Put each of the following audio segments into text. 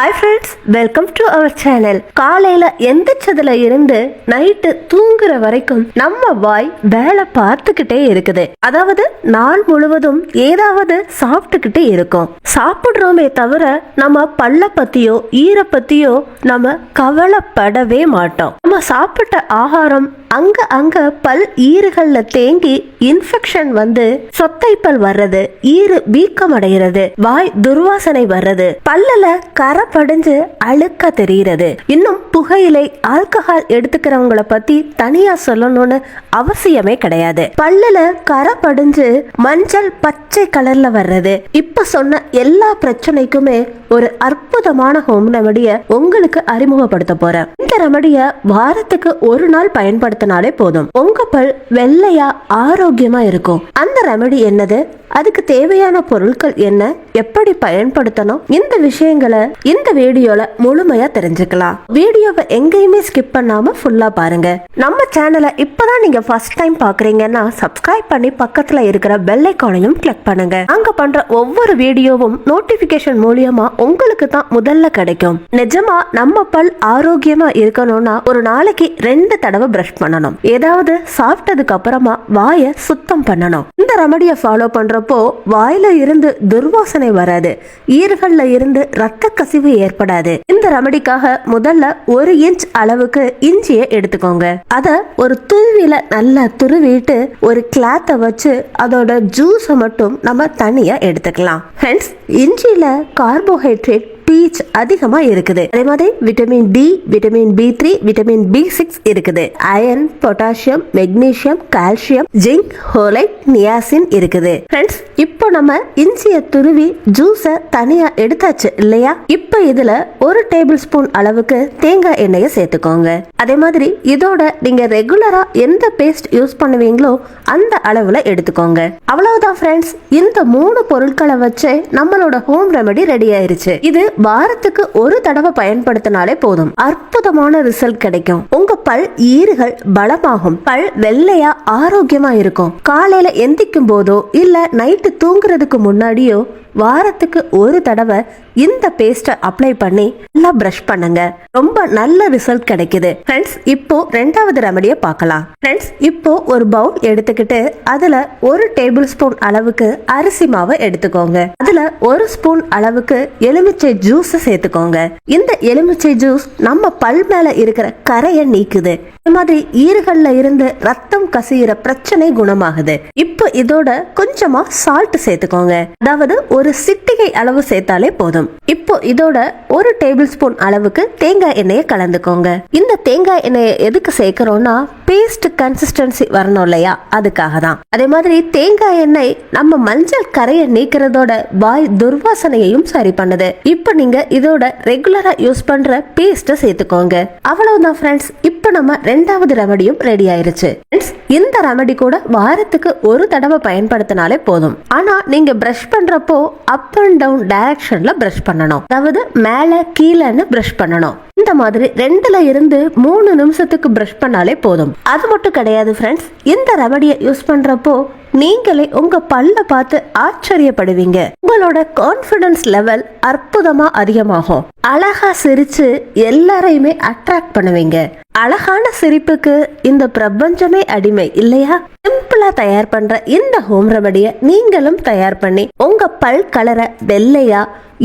Hi friends welcome to our channel காலையில எந்திரிச்சதுல இருந்து நைட்டு தூங்குற வரைக்கும் நம்ம வாய் வேலை பார்த்துக்கிட்டே இருக்குது. அதாவது நாள் முழுவதும் ஏதாவது சாப்பிட்டுக்கிட்டே இருக்கும். சாப்பிடுறோமே தவிர நம்ம பல்ல பத்தியோ ஈர பத்தியோ நம்ம கவலைப்படவே மாட்டோம். நம்ம சாப்பிட்ட ஆகாரம் அங்க அங்க பல் ஈறுகள்ல தேங்கி இன்ஃபெக்ஷன் வந்து சொத்தைப்பல் வர்றது ஈறு வீக்கம் அடைகிறது வாய் துர்வாசனை வர்றது பல்லல கரை படிஞ்சு அழுக்க தெரிகிறது. இன்னும் புகையிலை ஆல்கஹால் எடுத்துக்கிறவங்கள பத்தி தனியா சொல்லணும்னு அவசியமே கிடையாது. பல்லுல கரை படிஞ்சு மஞ்சள் பச்சை கலர்ல வர்றது. இப்ப சொன்ன எல்லா பிரச்சனைக்குமே ஒரு அற்புதமான ஹோம் ரெமடிய உங்களுக்கு அறிமுகப்படுத்த போறேன். இந்த ரெமடிய வாரத்துக்கு ஒரு நாள் பயன்படுத்தினாலே போதும். உங்க பல் வெள்ளையா ஆரோக்கியமா இருக்கும். அந்த ரெமெடி என்னது? அதுக்கு தேவையான பொருட்கள் என்ன எப்படி பயன்படுத்தணும் இந்த விஷயங்களை இந்த வீடியோல முழுமையா தெரிஞ்சுக்கலாம். வீடியோவை எங்கேயுமே ஸ்கிப் பண்ணாம ஃபுல்லா பாருங்க. நம்ம சேனலை இப்பதான் நீங்க ஃபர்ஸ்ட் டைம் பாக்குறீங்கன்னா சப்ஸ்கிரைப் பண்ணி பக்கத்துல இருக்கிற பெல் ஐக்கானையும் கிளிக் பண்ணுங்க. அங்க பண்ற ஒவ்வொரு வீடியோவும் நோட்டிபிகேஷன் மூலியமா உங்களுக்கு தான் முதல்ல கிடைக்கும். நிஜமா நம்ம பல் ஆரோக்கியமா இருக்கணும்னா ஒரு நாளைக்கு ரெண்டு தடவை பிரஷ் பண்ணணும். ஏதாவது சாப்பிட்டதுக்கு அப்புறமா வாயை சுத்தம் பண்ணணும். இந்த ரெமடியை ஃபாலோ பண்றப்போ வாயில இருந்து துர்வாசனை வராது. ஈர்கள்ல இருந்து ரத்த கசிவு ஏற்படாது. இந்த ரெமடிக்காக முதல்ல ஒரு இன்ச் அளவுக்கு இஞ்சியை எடுத்துக்கோங்க. அத ஒரு துருவில நல்லா துருவிட்டு ஒரு கிளாத்தை வச்சு அதோட ஜூஸை மட்டும் நம்ம தனியா எடுத்துக்கலாம். ஃப்ரெண்ட்ஸ் இஞ்சியில கார்போஹைட்ரேட் பீச் அதிகமா இருக்குது. அதே மாதிரி vitamin D vitamin B three vitamin B six இருக்குது. Iron potassium magnesium calcium zinc folate niacin இருக்குது. ஃப்ரெண்ட்ஸ் இப்போ நம்ம இஞ்சிய துருவி ஜூஸை தனியா எடுத்தாச்சு இல்லையா? இப்போ இதுல ஒரு டேபிள் ஸ்பூன் அளவுக்கு தேங்காய் எண்ணெயை சேர்த்துக்கோங்க. அதே மாதிரி இதோட நீங்க ரெகுலரா எந்த பேஸ்ட் யூஸ் பண்ணுவீங்களோ அந்த அளவுல எடுத்துக்கோங்க. அவ்வளவுதான் ஃப்ரெண்ட்ஸ் இந்த மூணு பொருட்களை வச்சு நம்மளோட ஹோம் ரெமெடி ரெடி ஆயிருச்சு. இது வாரத்துக்கு ஒரு தடவை பயன்படுத்தினாலே போதும். அற்புதமான ரிசல்ட் கிடைக்கும். உங்க பல் ஈறுகள் பலமாகும். பல் வெள்ளையா ஆரோக்கியமா இருக்கும் காலையில எந்திக்கும் போதோ இல்ல நைட்டு தூங்குறதுக்கு முன்னாடியோ வாரத்துக்கு ஒரு தடவை இந்த பேஸ்ட்டை அப்ளை பண்ணி நல்லா ப்ரஷ் பண்ணுங்க. ரொம்ப நல்ல ரிசல்ட் கிடைக்குது. ஃப்ரெண்ட்ஸ் இப்போ ரெண்டாவது ரெமடியை பார்க்கலாம். ஃப்ரெண்ட்ஸ் இப்போ ஒரு பவுல் எடுத்துக்கிட்டு அதுல ஒரு டேபிள் ஸ்பூன் அளவுக்கு அரிசி மாவை எடுத்துக்கோங்க. அதுல ஒரு ஸ்பூன் அளவுக்கு எலுமிச்சை ஜூஸ் சேர்த்துக்கோங்க. இந்த எலுமிச்சை ஜூஸ் நம்ம பல் மேல இருக்கிற கரையை நீக்கு நீக்குது இந்த மாதிரி ஈறுகள்ல இருந்து ரத்தம் கசியிற பிரச்சனை குணமாகுது. இப்போ இதோட கொஞ்சமா சால்ட் சேர்த்துக்கோங்க. அதாவது ஒரு சிட்டிகை அளவு சேர்த்தாலே போதும். இப்போ இதோட ஒரு டேபிள் ஸ்பூன் அளவுக்கு தேங்காய் எண்ணெயை கலந்துக்கோங்க. இந்த தேங்காய் எண்ணெயை எதுக்கு சேர்க்கிறோம்னா பேஸ்ட் கன்சிஸ்டன்சி வரணும் இல்லையா? அதுக்காக தான். அதே மாதிரி தேங்காய் எண்ணெய் நம்ம மஞ்சள் கரையை நீக்கிறதோட வாய் துர்வாசனையையும் சரி பண்ணுது. இப்போ நீங்க இதோட ரெகுலரா யூஸ் பண்ற பேஸ்ட்டை சேர்த்துக்கோங்க. அவ்வளவுதான் ஃப்ரெண்ட்ஸ் இப்போ நம்ம ரெண்டாவது ரெமடியும் ரெடி ஆயிருச்சு. ஃப்ரெண்ட்ஸ் இந்த ரெமடி கூட வாரத்துக்கு ஒரு தடவை பயன்படுத்தினாலே போதும். ஆனா நீங்க பிரஷ் பண்றப்போ அப் அண்ட் டவுன் டைரக்ஷன்ல பிரஷ் பண்ணணும். அதாவது மேல கீழேன்னு பிரஷ் பண்ணணும். இந்த மாதிரி ரெண்டுல இருந்து மூணு நிமிஷத்துக்கு பிரஷ் பண்ணாலே போதும். அது மட்டும் கிடையாது ஃப்ரெண்ட்ஸ் இந்த ரெமடியை யூஸ் பண்றப்போ நீங்களே உங்க பல்ல பார்த்து ஆச்சரியப்படுவீங்க. உங்களோட கான்பிடன்ஸ் லெவல் அற்புதமா அதிகமாகும். அழகா சிரிச்சு எல்லாரையுமே அட்ராக்ட் பண்ணுவீங்க. அழகான சிரிப்புக்கு இந்த பிரபஞ்சமே அடிமை இல்லையா? சிம்பிளா தயார் பண்ற இந்த ஹோம் ரெமடிய நீங்களும் தயார் பண்ணி உங்க பல் கலரை வெள்ளையா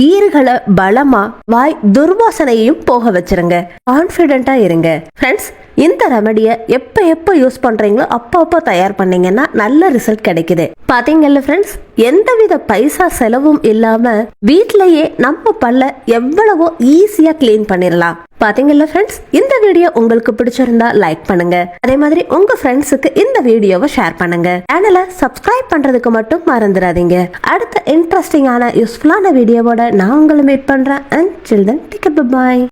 ஈறுகளை பலமா வாய் துர்வாசனையும் போக வச்சிருங்க. கான்பிடண்டா இருங்க. ஃப்ரெண்ட்ஸ் இந்த ரெமடியை எப்போ எப்போ யூஸ் பண்ணுறீங்களோ அப்போ அப்போ தயார் பண்ணீங்கன்னா நல்ல ரிசல்ட் கிடைக்குது. பார்த்தீங்கல்ல ஃப்ரெண்ட்ஸ் எந்தவித பைசா செலவும் இல்லாமல் வீட்டிலையே நம்ம பல்ல எவ்வளவோ ஈஸியாக க்ளீன் பண்ணிடலாம் பார்த்தீங்கல்ல ஃப்ரெண்ட்ஸ் இந்த வீடியோ உங்களுக்கு பிடிச்சிருந்தா லைக் பண்ணுங்க. அதே மாதிரி உங்க ஃப்ரெண்ட்ஸுக்கு இந்த வீடியோவை ஷேர் பண்ணுங்க. சேனலை சப்ஸ்கிரைப் பண்றதுக்கு மட்டும் மறந்துடாதீங்க அடுத்த இன்ட்ரெஸ்டிங்கான யூஸ்ஃபுல்லான வீடியோவோட நான் உங்களை மீட் பண்றேன். And children ticket bye